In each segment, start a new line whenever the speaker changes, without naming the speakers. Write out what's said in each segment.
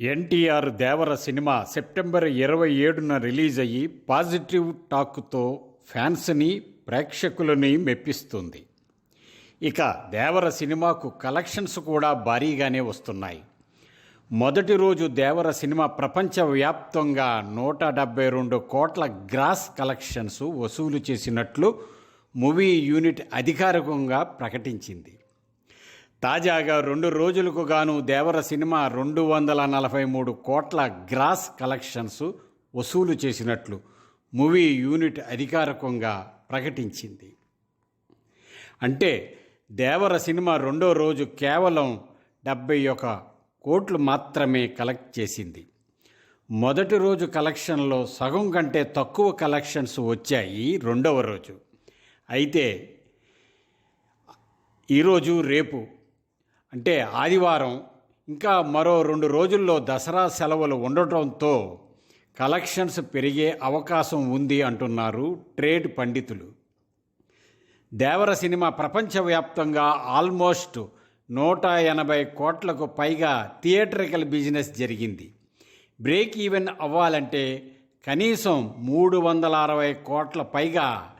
ఎన్టీఆర్ దేవర cinema September ఇరవై ఏడున release అయ్యి పాజిటివ్ టాక్తో ఫ్యాన్స్ని ప్రేక్షకులని మెప్పిస్తుంది. ఇక దేవర సినిమాకు కలెక్షన్స్ కూడా భారీగానే వస్తున్నాయి. మొదటి రోజు దేవర సినిమా ప్రపంచవ్యాప్తంగా నూట డెబ్బై రెండు కోట్ల గ్రాస్ కలెక్షన్స్ వసూలు చేసినట్లు మూవీ యూనిట్ అధికారికంగా ప్రకటించింది. తాజాగా రెండు రోజులకు గాను దేవర సినిమా రెండు వందల నలభై మూడు కోట్ల గ్రాస్ కలెక్షన్స్ వసూలు చేసినట్లు మూవీ యూనిట్ అధికారికంగా ప్రకటించింది. అంటే దేవర సినిమా రెండో రోజు కేవలం డెబ్బై ఒక కోట్లు మాత్రమే కలెక్ట్ చేసింది. మొదటి రోజు కలెక్షన్లో సగం కంటే తక్కువ కలెక్షన్స్ వచ్చాయి రెండవ రోజు. అయితే ఈరోజు రేపు అంటే ఆదివారం ఇంకా మరో రెండు రోజుల్లో దసరా సెలవులు ఉండటంతో కలెక్షన్స్ పెరిగే అవకాశం ఉంది అంటున్నారు ట్రేడ్ పండితులు. దేవర సినిమా ప్రపంచవ్యాప్తంగా ఆల్మోస్ట్ నూట ఎనభై కోట్లకు పైగా థియేటరికల్ బిజినెస్ జరిగింది. బ్రేక్ ఈవెన్ అవ్వాలంటే కనీసం మూడు వందల అరవై కోట్ల పైగా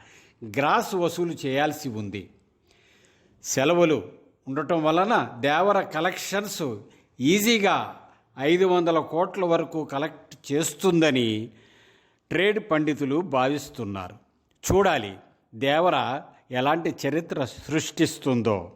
గ్రాస్ వసూలు చేయాల్సి ఉంది. సెలవులు ఉండటం వలన దేవర కలెక్షన్స్ ఈజీగా ఐదు వందల కోట్ల వరకు కలెక్ట్ చేస్తుందని ట్రేడ్ పండితులు భావిస్తున్నారు. చూడాలి దేవర ఎలాంటి చరిత్ర సృష్టిస్తుందో.